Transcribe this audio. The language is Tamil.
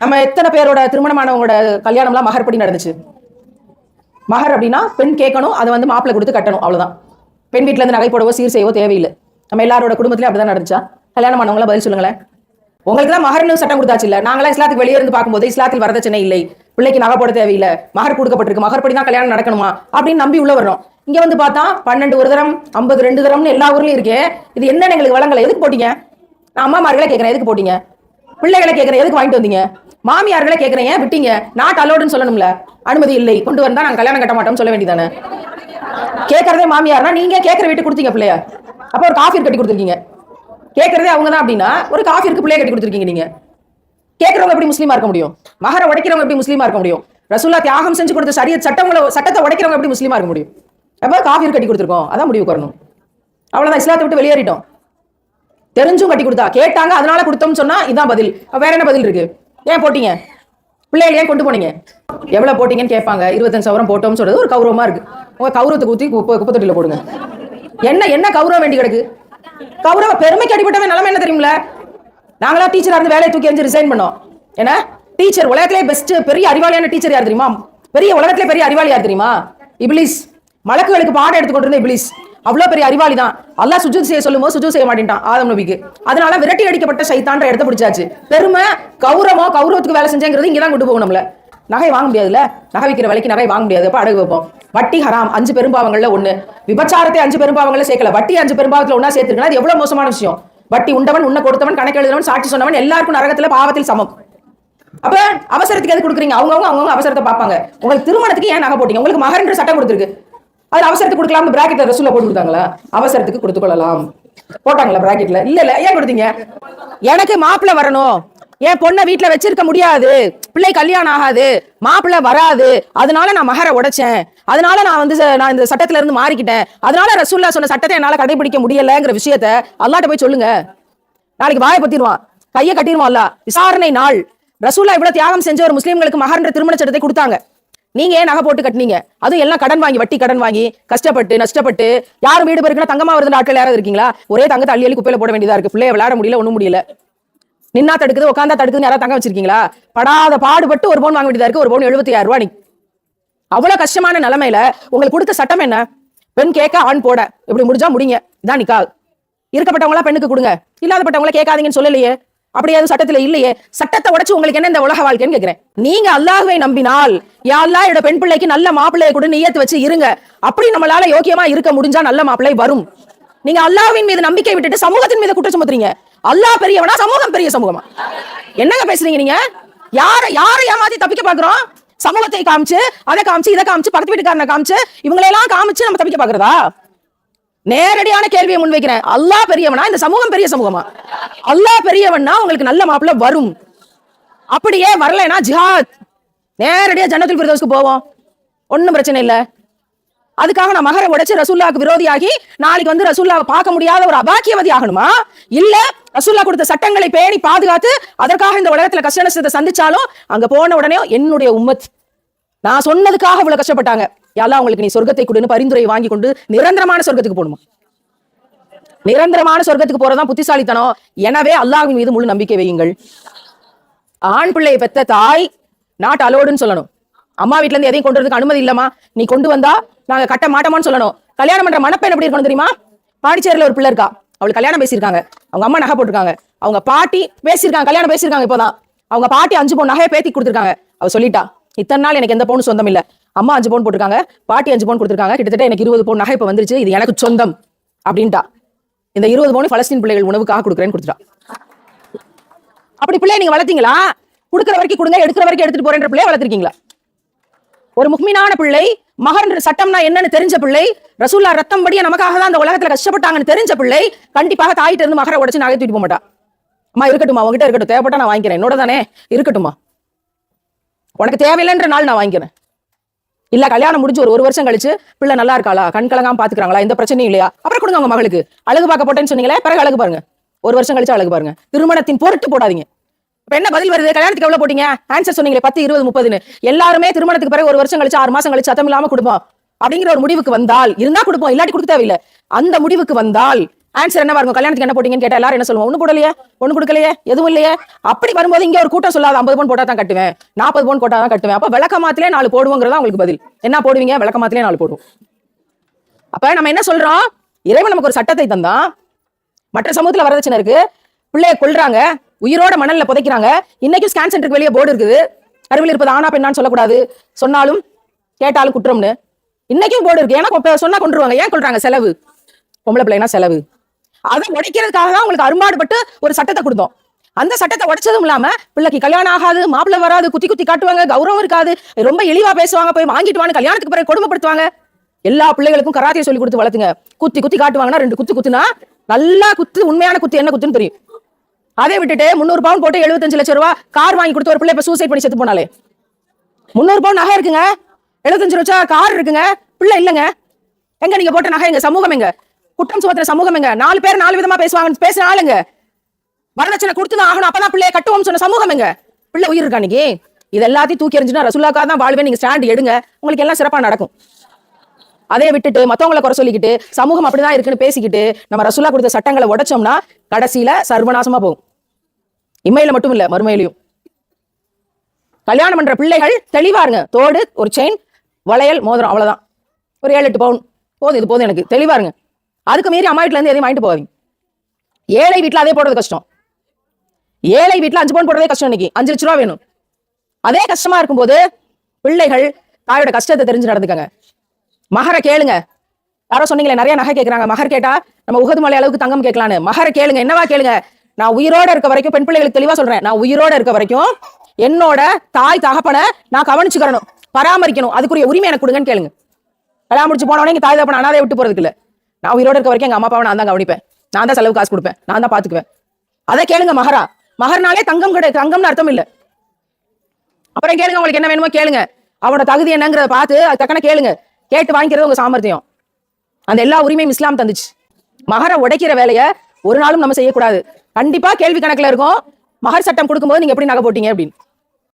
நம்ம எத்தனை பேரோட திருமணமானவங்களோட கல்யாணம்லாம் மகர்படி நடந்துச்சு? மகர் அப்படின்னா பெண் கேட்கணும் அதை வந்து மாப்பிள்ளை கொடுத்து கட்டணும் அவ்வளோதான் பெண் வீட்டில் இருந்து நகை போடவோ சீர் செய்யவோ தேவையில்லை. நம்ம எல்லாரோட அப்படி அப்படிதான் நடந்துச்சா? கல்யாணம் ஆனவங்களா பதில் சொல்லுங்களேன். உங்களுக்கு தான் மகர்னு சட்டம் கொடுத்தாச்சு இல்லை நாங்களாம் இஸ்லாத்துக்கு வெளியே இருந்து பார்க்கும்போது இஸ்லாத்தில் வரதட்சணை இல்லை. பிள்ளைக்கு நகை போட தேவையில்லை. மகர் கொடுக்கப்பட்டிருக்கு. மகர்படி தான் கல்யாணம் நடக்கணுமா? அப்படின்னு நம்பி உள்ள வரோம் இங்கே வந்து பார்த்தா பன்னெண்டு ஒரு தரம் ஐம்பது ரெண்டு தரம்னு எல்லா ஊர்லையும் இருக்கே. இது என்னென்ன எங்களுக்கு வளங்களை எதுக்கு போட்டீங்க? நான் அம்மாமார்களை கேட்குறேன் எதுக்கு போட்டீங்க? பிள்ளைகளை கேட்குறேன் எதுக்கு வாங்கிட்டு வந்தீங்க? மாமியார்களை கேட்கறேன் ஏன் விட்டீங்க? நாட் அலோடுன்னு சொல்லணும்ல. அனுமதி இல்லை. கொண்டு வந்தா நாங்க கல்யாணம் கட்ட மாட்டோம்னு சொல்ல வேண்டியதானே கேட்கறதே மாமியார்னா நீங்க கேட்கற வீட்டு கொடுத்தீங்க பிள்ளைய. அப்ப ஒரு காஃபி கட்டி கொடுத்துருக்கீங்க. கேட்கறதே அவங்க தான் அப்படின்னா ஒரு காஃபி இருக்கு பிள்ளைய கட்டி கொடுத்துருக்கீங்க நீங்க. கேட்கறவங்க எப்படி முஸ்லீமா இருக்க முடியும்? மகர உடைக்கிறவங்க எப்படி முஸ்லீமா இருக்க முடியும்? ரசூல்லா தியாகம் செஞ்சு கொடுத்த சரிய சட்டங்களை சட்டத்தை உடைக்கிறவங்க எப்படி முஸ்லீமா இருக்க முடியும்? அப்ப காஃபி கட்டி கொடுத்துருக்கோம். அதான் முடிவு வரணும். அவ்வளவுதான் இஸ்லாத்தை விட்டு வெளியேறிட்டோம். தெரிஞ்சும் கட்டி கொடுத்தா. கேட்டாங்க அதனால கொடுத்தோம்னு சொன்னா இதான் பதில். வேற என்ன பதில் இருக்கு? ஏன் போட்டீங்க? பிள்ளைகளை ஏன் கொண்டு போனீங்க. எவ்வளோ போட்டீங்கன்னு கேட்பாங்க. இருபத்தஞ்சு சவரம் போட்டோம்னு சொல்றது ஒரு கௌரவமா இருக்கு. உங்க கௌரவத்தை ஊற்றி குப்பை குப்பத்தொட்டியில் போடுங்க. என்ன என்ன கௌரவம் வேண்டி கிடக்கு? கௌரவ பெருமைக்கு அடிப்பட்டவன் நிலமை என்ன தெரியுங்களா நாங்களா டீச்சராக இருந்து வேலையை தூக்கி அஞ்சு ரிசைன் பண்ணோம். ஏன்னா டீச்சர் உலகத்திலே பெஸ்ட் பெரிய அறிவாளியான டீச்சர் யார் தெரியுமா? பெரிய உலகத்திலே பெரிய அறிவாளி யார் தெரியுமா? இபிலிஸ். மலக்குகளுக்கு பாடம் எடுத்து கொண்டிருந்த இப்ளீஸ் அவ்வளவு பெரிய அறிவாளி தான் அல்லா சுஜூத் செய்ய சொல்லும் போது சுஜூத் செய்ய மாட்டேன்ட்டான் ஆதம் நபிக்கு. அதனால விரட்டி அடிக்கப்பட்ட சைத்தான்ற இடத்த பிடிச்சாச்சு. பெருமை கௌரவம் கௌரவத்துக்கு வேலை செஞ்சேங்கிறது இங்கதான் கொண்டு போகும் நம்மள. நகை வாங்க முடியாதுல்ல? நகை விற்கிற விலைக்கு நகை வாங்க முடியாது. அப்போ அடகு வைப்போம். வட்டி ஹராம். அஞ்சு பெரும்பாவங்கள்ல ஒன்று விபச்சாரத்தை அஞ்சு பெரும்பாவங்கள்ல சேர்க்கல. வட்டி அஞ்சு பெரும்பாவத்தில் ஒண்ணா சேர்த்துருக்கா அது எவ்வளோ மோசமான விஷயம். வட்டி உண்டவன் உன்ன கொடுத்தவன் கணக்கு எழுதுனவன் சாட்சி சொன்னவன் எல்லாருக்கும் நரகத்தில் பாவத்தில் சமம். அப்ப அவசரத்துக்கு எது கொடுக்குறீங்க? அவங்கவுங்க அவங்கவுங்க அவசரத்தை பார்ப்பாங்க. உங்களுக்கு திருமணத்துக்கு ஏன் நகை போட்டீங்க? உங்களுக்கு மகர்ன்ற சட்டம் கொடுத்துருக்கு. அது அவசரத்துக்கு கொடுக்கலாம் பிராக்கெட்ல ரசூல போட்டு கொடுத்தாங்களா அவசரத்துக்கு கொடுத்து கொள்ளலாம் போட்டாங்களா பிராக்கெட்ல இல்ல இல்ல. ஏன் கொடுத்தீங்க? எனக்கு மாப்பிள்ளை வரணும். என் பொண்ணை வீட்டுல வச்சிருக்க முடியாது. பிள்ளை கல்யாணம் ஆகாது. மாப்பிள்ளை வராது. அதனால நான் மகரை உடைச்சேன். அதனால நான் வந்து நான் இந்த சட்டத்துல இருந்து மாறிக்கிட்டேன். அதனால ரசூல்லா சொன்ன சட்டத்தை என்னால கடைபிடிக்க முடியலங்கிற விஷயத்த அல்லாட்ட போய் சொல்லுங்க. நாளைக்கு வாயை பத்திடுவான். கையை கட்டிடுவான் அல்ல விசாரணை நாள். ரசூல்லா இவ்வளவு தியாகம் செஞ்ச ஒரு முஸ்லீம்களுக்கு மகர்ன்ற திருமண சட்டத்தை கொடுத்தாங்க. நீங்க ஏன் நகை போட்டு கட்டினீங்க? அதுவும் எல்லாம் கடன் வாங்கி வட்டி கடன் வாங்கி கஷ்டப்பட்டு நஷ்டப்பட்டு யாரும் வீடு பெருக்குன்னா தங்கமா வருது ஆட்கள் யாராவது இருக்கீங்களா? ஒரே தங்கத்தை அள்ளி அள்ளி குப்பையில போட வேண்டியதா இருக்கு. பிள்ளைய விளையாட முடியல ஒண்ணும் முடியல. நின்னா தடுக்குது உட்காந்தா தடுக்குதுன்னு யாராவது தங்க வச்சிருக்கீங்களா? படாத பாடுபட்டு ஒரு பவுன் வாங்க வேண்டியதா இருக்கு. ஒரு பவுன் எழுபத்தி ஆயிரம் ரூபாய் அவ்வளவு கஷ்டமான நிலைமையில உங்களுக்கு கொடுத்த சட்டம் என்ன? பெண் கேட்க ஆண் போட. இப்படி முடிஞ்சா முடிங்க. இதான் நிக்கா இருக்கப்பட்டவங்களா பெண்ணுக்கு கொடுங்க. இல்லாதப்பட்டவங்கள கேட்காதீங்கன்னு சொல்லலையே. அப்படியாவது சட்டத்துல இல்லையே? சட்டத்தை உடைச்சு உங்களுக்கு என்ன இந்த உலக வாழ்க்கைன்னு கேக்குறேன். நீங்க அல்லாஹ்வை நம்பினால் யா என்னோட பெண் பிள்ளைக்கு நல்ல மாப்பிள்ளையை கூட நியத்து வச்சு இருங்க. அப்படி நம்மளால யோக்கியமா இருக்க முடிஞ்சா நல்ல மாப்பிள்ளை வரும். நீங்க அல்லாஹ்வின் மீது நம்பிக்கை விட்டுட்டு சமூகத்தின் மீது குற்றம் சுமத்துறீங்க. அல்லாஹ் பெரியவனா? சமூகம் பெரிய சமூகமா? என்னங்க பேசுறீங்க நீங்க? யார யாரை ஏமாத்தி தப்பிக்க பாக்குறோம்? சமூகத்தை காமிச்சு அதை காமிச்சு இதை காமிச்சு பக்கத்து வீட்டுக்காரனை காமிச்சு இவங்களெல்லாம் காமிச்சு நம்ம தப்பிக்க பாக்குறதா? நேரடியான கேள்வியை முன்வைக்கிறேன். அல்லாஹ் பெரியவனா? இந்த சமூகம் பெரிய சமூகமா? அல்லாஹ் பெரியவன்னா உங்களுக்கு நல்ல மாப்பிள்ள வரும். அப்படியே வரலைன்னா ஜிஹாத். நேரடியாக ஜன்னத்தில் பிரதோஸ்க்கு போவோம். ஒன்றும் பிரச்சனை இல்லை. அதுக்காக நான் மகரை உடைச்சு ரசூல்லாவுக்கு விரோதியாகி நாளைக்கு வந்து ரசூல்லாவை பார்க்க முடியாத ஒரு அபாக்கியவதி ஆகணுமா? இல்ல ரசூல்லா கொடுத்த சட்டங்களை பேணி பாதுகாத்து அதற்காக இந்த உலகத்துல கஷ்ட நஷ்டத்தை சந்திச்சாலும் அங்க போன உடனே என்னுடைய உம்மத். நான் சொன்னதுக்காக இவ்வளவு கஷ்டப்பட்டாங்க. யாரா உங்களுக்கு நீ சொர்க்கத்தை கொடுன்னு பரிந்துரை வாங்கி கொண்டு நிரந்தரமான சொர்க்கத்துக்கு போகணுமா? நிரந்தரமான சொர்க்கத்துக்கு போறதான் புத்திசாலித்தனம். எனவே அல்லாஹின் மீது முழு நம்பிக்கை வையுங்கள். ஆண் பிள்ளையை பெத்த தாய் நாட் அலோடுன்னு சொல்லணும். அம்மா வீட்ல இருந்து எதையும் கொண்டு வரதுக்கு அனுமதி இல்லமா நீ கொண்டு வந்தா நாங்க கட்ட மாட்டோமான்னு சொல்லணும். கல்யாணம் பண்ற மணப்பெண் எப்படி இருக்கணும் தெரியுமா? பாண்டிச்சேரியில ஒரு பிள்ளை இருக்கா. அவளுக்கு கல்யாணம் பேசியிருக்காங்க. அவங்க அம்மா நகை போட்டிருக்காங்க. அவங்க பாட்டி பேசியிருக்காங்க. கல்யாணம் பேசியிருக்காங்க இப்போதான். அவங்க பாட்டி அஞ்சு பவுன் நகையை பேத்தி கொடுத்துருக்காங்க. அவ சொல்லிட்டா இத்தனை நாள் எனக்கு எந்த பவுன் சொந்தம் இல்ல. அம்மா அஞ்சு பவுன் போட்டிருக்காங்க பாட்டி அஞ்சு பவுன் கொடுத்துருக்காங்க. கிட்டத்தட்ட எனக்கு இருபது பவுன் நகை இப்ப வந்துருச்சு. இது எனக்கு சொந்தம். அப்படின்ட்டா. இந்த இருபது பவுன் பலஸ்தீன் பிள்ளைகள் உணவுக்காக கொடுக்குறேன்னு கொடுத்துட்டா. அப்படி பிள்ளைய நீங்க வளர்த்தீங்களா? கொடுக்குற வரைக்கும் கொடுங்க எடுக்கிற வரைக்கும் எடுத்துட்டு போறேன்ற பிள்ளைய வளர்த்திருக்கீங்களா? ஒரு முக்மீனான பிள்ளை மகன்ற சட்டம்னா என்னன்னு தெரிஞ்ச பிள்ளை ரசூல்லா ரத்தம் படிய நமக்காக தான் அந்த உலகத்துல கஷ்டப்பட்டாங்கன்னு தெரிஞ்ச பிள்ளை கண்டிப்பாக தாயிட்ட இருந்து மகரை உடைச்சு நகை தூக்கிட்டு போக மாட்டா. அம்மா இருக்கட்டுமா உங்ககிட்ட இருக்கட்டும் தேவைப்பட்டா நான் வாங்கிக்கிறேன். என்னோட தானே இருக்கட்டுமா உனக்கு தேவையில்லைன்ற நாள் நான் வாங்கிக்கிறேன். இல்ல கல்யாணம் முடிஞ்சு ஒரு ஒரு வருஷம் கழிச்சு பிள்ளை நல்லா இருக்காளா? கண் கலங்காம பாத்துக்கிறாங்களா? எந்த பிரச்சனையும் இல்லையா? அப்புறம் கொடுங்க உங்க மகளுக்கு. அழகு பார்க்க போட்டேன்னு சொன்னீங்களே பிறகு அழகு பாருங்க. ஒரு வருஷம் கழிச்சு அழகு பாருங்க. திருமணத்தின் பொருட்டு போடாதீங்க. இப்ப என்ன பதில் வருது? கல்யாணத்துக்கு எவ்வளவு போட்டீங்க? ஆன்சர் சொன்னீங்களே பத்து இருபது முப்பதுன்னு. எல்லாருமே திருமணத்துக்கு பிறகு ஒரு வருஷம் கழிச்சு ஆறு மாசம் கழிச்சு சத்தம் இல்லாம கொடுப்போம். அப்படிங்கிற ஒரு முடிவுக்கு வந்தால் இருந்தா கொடுப்போம் இல்லாட்டி கொடுக்க தேவையில்லை. அந்த முடிவுக்கு வந்தால் ஆன்சர் என்ன பாருங்க? கல்யாணத்துக்கு என்ன போட்டீங்கன்னு கேட்டா எல்லாரும் என்ன சொல்லுவோம் ஒண்ணு போடலையே ஒண்ணு கொடுக்கலையே எதுவும் இல்லையே. அப்படி வரும்போது இங்க ஒரு கூட்டம் சொல்லாத ஐம்பது பவுன் போட்டா தான் கட்டுவேன். நாற்பது பவுன் போட்டா தான் கட்டுவேன். அப்ப விளக்கமாத்திலே நாலு போடுவோங்கிறதா உங்களுக்கு பதில். என்ன போடுவீங்க? விளக்கமாத்திலே நாலு போடுவோம். அப்ப நம்ம என்ன சொல்றோம்? இறைவன் நமக்கு ஒரு சட்டத்தை தந்தான் மற்ற சமூகத்துல வரதட்சணை இருக்கு. பிள்ளைய கொள்றாங்க உயிரோட மணல்ல புதைக்கிறாங்க. இன்னைக்கும் ஸ்கேன் சென்டருக்கு வெளியே போர்டு இருக்குது. அருவில் இருப்பது ஆனா பெண்ணான்னு சொல்லக்கூடாது. சொன்னாலும் கேட்டாலும் குற்றம்னு. இன்னைக்கும் போர்டு இருக்கு. ஏன்னா சொன்னா கொண்டுருவாங்க ஏன் கொள்றாங்க செலவு. பொம்பளை பிள்ளைனா செலவு. அதை உடைக்கிறதுக்காக தான் உங்களுக்கு அரும்பாடுபட்டு ஒரு சட்டத்தை கொடுத்தோம். அந்த சட்டத்தை உடைச்சதும் இல்லாம பிள்ளைக்கு கல்யாணம் ஆகாது மாப்பிள்ளை வராது குத்தி குத்தி காட்டுவாங்க கௌரவம் இருக்காது ரொம்ப இழிவா பேசுவாங்க போய் வாங்கிட்டு வாங்க கல்யாணத்துக்கு பிறகு கொடுமைப்படுத்துவாங்க. எல்லா பிள்ளைகளுக்கும் கராத்தையை சொல்லி கொடுத்து வளர்த்துங்க. குத்தி குத்தி காட்டுவாங்கன்னா ரெண்டு குத்து குத்துனா நல்லா குத்து உண்மையான குத்து என்ன குத்துன்னு தெரியும். அதை விட்டுட்டு முந்நூறு பவுன் போட்டு எழுபத்தஞ்சு லட்சம் ரூபா கார் வாங்கி கொடுத்து ஒரு பிள்ளை இப்ப சூசைட் பண்ணி செத்து போனாலே. முந்நூறு பவுன் நகை இருக்குங்க. எழுபத்தஞ்சு லட்சம் கார் இருக்குங்க. பிள்ளை இல்லைங்க. எங்க நீங்க போட்ட நகை எங்க? சமூகம் எங்க? குற்றம் சுமத்துற சமூகம் எங்க நாலு பேர் நாலு விதமா பேசுவாங்க பேசுற ஆளுங்க. வரதட்சணை கொடுத்துதான் ஆகணும். அப்பதான் பிள்ளைய கட்டுவோம் சொன்ன சமூகம் எங்க பிள்ளை உயிர் இருக்கா இன்னைக்கு இது எல்லாத்தையும் தூக்கி எறிஞ்சுனா ரசுல்லாக்கா தான் வாழ்வே நீங்க ஸ்டாண்ட் எடுங்க. உங்களுக்கு எல்லாம் சிறப்பா நடக்கும். அதே விட்டுட்டு மத்தவங்களை குறை சொல்லிக்கிட்டு சமூகம் அப்படிதான் இருக்குன்னு பேசிக்கிட்டு நம்ம ரசுல்லா கொடுத்த சட்டங்களை உடைச்சோம்னா கடைசியில சர்வநாசமா போகும். இம்மையில மட்டும் இல்ல மறுமையிலையும். கல்யாணம் பண்ற பிள்ளைகள் தெளிவா இருங்க தோடு ஒரு செயின் வளையல் மோதிரம் அவ்வளவுதான். ஒரு ஏழு எட்டு பவுன். போதும் இது போதும் எனக்கு. தெளிவா இருங்க அதுக்கு மீறி அம்மா வீட்டுல இருந்து எதையும் வாங்கிட்டு போவீங்க ஏழை வீட்டுல அதே போடுறது கஷ்டம். ஏழை வீட்டுல அஞ்சு பவுன் போடுறதே கஷ்டம் இன்னைக்கு. அஞ்சு லட்ச ரூபா வேணும். அதே கஷ்டமா இருக்கும்போது பிள்ளைகள் தாயோட கஷ்டத்தை தெரிஞ்சு நடந்துக்கங்க. மகரை கேளுங்க. யாரோ சொன்னீங்களே நிறைய நகை கேட்கறாங்க மகர் கேட்டா நம்ம உகது மலை அளவுக்கு தங்கம் கேட்கலான்னு. மகரை கேளுங்க. என்னவா கேளுங்க? நான் உயிரோட இருக்க வரைக்கும் பெண் பிள்ளைகளுக்கு தெளிவா சொல்றேன். நான் உயிரோட இருக்க வரைக்கும் என்னோட தாய் தகப்பனை நான் கவனிச்சுக்கிறணும் பராமரிக்கணும். அதுக்குரிய உரிமை எனக்கு கொடுங்கன்னு கேளுங்க. கல்யாணம் முடிச்சு போனவனே எங்க தாய் தகப்பனை அனாதை விட்டு போறதுக்கு இல்லை. நான் உயிரோட இருக்க வரைக்கும் எங்க அம்மா அப்பாவை நான் தான் கவனிப்பேன். நான் தான் செலவு காசு கொடுப்பேன். நான் தான் பாத்துக்குவேன். அதை கேளுங்க மகரா. மகர்னாலே தங்கம் கிடையாது தங்கம்னு அர்த்தம் இல்லை. அப்புறம் கேளுங்க உங்களுக்கு என்ன வேணுமோ கேளுங்க. அவனோட தகுதி என்னங்கிறத பார்த்து அது தக்கன கேளுங்க. கேட்டு வாங்கிக்கிறது உங்க சாமர்த்தியம். அந்த எல்லா உரிமையும் இஸ்லாம் தந்துச்சு. மகரை உடைக்கிற வேலையை ஒரு நாளும் நம்ம செய்யக்கூடாது. கண்டிப்பா கேள்வி கணக்குல இருக்கும். மகர் சட்டம் கொடுக்கும்போது நீங்க எப்படி நகை போட்டீங்க அப்படின்னு.